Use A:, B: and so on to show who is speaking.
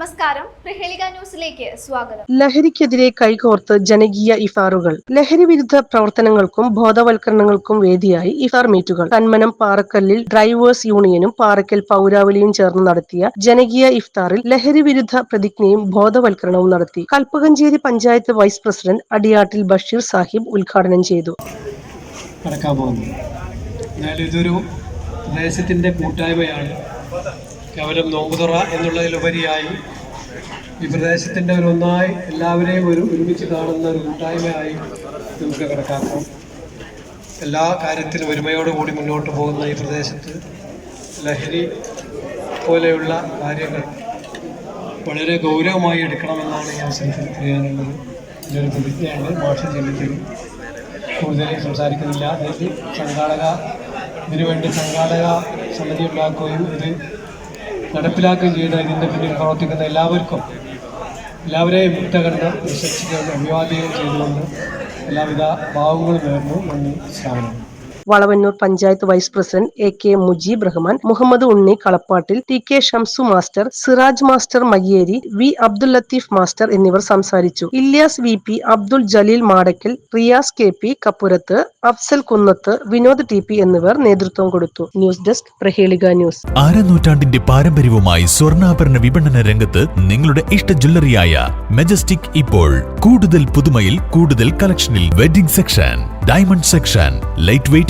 A: നമസ്കാരം. പ്രഹേളിക ന്യൂസിലേക്ക് സ്വാഗതം.
B: ലഹരിക്കെതിരെ കൈകോർത്ത് ജനകീയ ഇഫാറുകൾ ലഹരി വിരുദ്ധ പ്രവർത്തനങ്ങൾക്കും ബോധവൽക്കരണങ്ങൾക്കും വേദിയായി ഇഫാർ മീറ്റുകൾ. കന്മനം പാറക്കല്ലിൽ ഡ്രൈവേഴ്സ് യൂണിയനും പാറക്കൽ പൗരാവലിയും ചേർന്ന് നടത്തിയ ജനകീയ ഇഫ്താറിൽ ലഹരി വിരുദ്ധ പ്രതിജ്ഞയും ബോധവൽക്കരണവും നടത്തി. കൽപ്പകഞ്ചേരി പഞ്ചായത്ത് വൈസ് പ്രസിഡന്റ് അടിയാട്ടിൽ ബഷീർ സാഹിബ് ഉദ്ഘാടനം ചെയ്തു.
C: ഇതൊരു പ്രദേശത്തിന്റെ കൂട്ടായ്മയാണ്. കേവലം നോമ്പുതുറ എന്നുള്ളതിലുപരിയായി ഈ പ്രദേശത്തിന്റെ ഒരു ഒന്നായി എല്ലാവരെയും ഒരു ഒരുമിച്ച് കാണുന്ന ഒരു കൂട്ടായ്മയായി നമുക്ക് കണക്കാക്കാം. എല്ലാ കാര്യത്തിലും ഒരുമയോടുകൂടി മുന്നോട്ട് പോകുന്ന ഈ പ്രദേശത്ത് ലഹരി പോലെയുള്ള കാര്യങ്ങൾ വളരെ ഗൗരവമായി എടുക്കണമെന്നാണ് ഈ അവസരത്തിൽ എന്റെ ഒരു പ്രതിജ്ഞയാണ്. ഭാഷ ചെല്ലിത്തരും കൂടുതൽ സംസാരിക്കുന്നില്ല. അതായത് സംഘാടക ഇതിനുവേണ്ടി സംഘാടക സമിതി ഉണ്ടാക്കുകയും ഇത് നടപ്പിലാക്കുകയും ചെയ്ത ഇതിന്റെ പിന്നിൽ പ്രവർത്തിക്കുന്ന എല്ലാവർക്കും എല്ലാവരെയും മുക്തകണ്ഠം വിശ്വസിച്ചുകൊണ്ട് അഭിവാദ്യങ്ങൾ ചെയ്തുകൊണ്ട് എല്ലാവിധ ഭാവങ്ങളും നേർന്നു. നന്ദി. ശ്രാവണം
B: Valavannur panchayat vice president A K Mujeeb Rahman Muhammad Unni Kalappattil T K Shamsu master Siraj master Mayyeri V Abdul Latheef master എന്നിവർ സംസാരിച്ചു. Ilyas V P Abdul Jaleel Madakkal Riyas K P Kappurath Afsal Kunnath Vinod T P എന്നിവർ നേതൃത്വം കൊടുത്തു. News desk Prahelika news.
D: ആരനൂറ്റാണ്ടിന്റെ പാരമ്പര്യവുമായി സ്വർണാഭരണ വിപണന രംഗത്ത് നിങ്ങളുടെ ഇഷ്ട ജ്വല്ലറിയായ മെജസ്റ്റിക് ഇപ്പോൾ കൂടുതൽ പുതുമയിൽ കൂടുതൽ കളക്ഷനിൽ wedding section diamond section light weight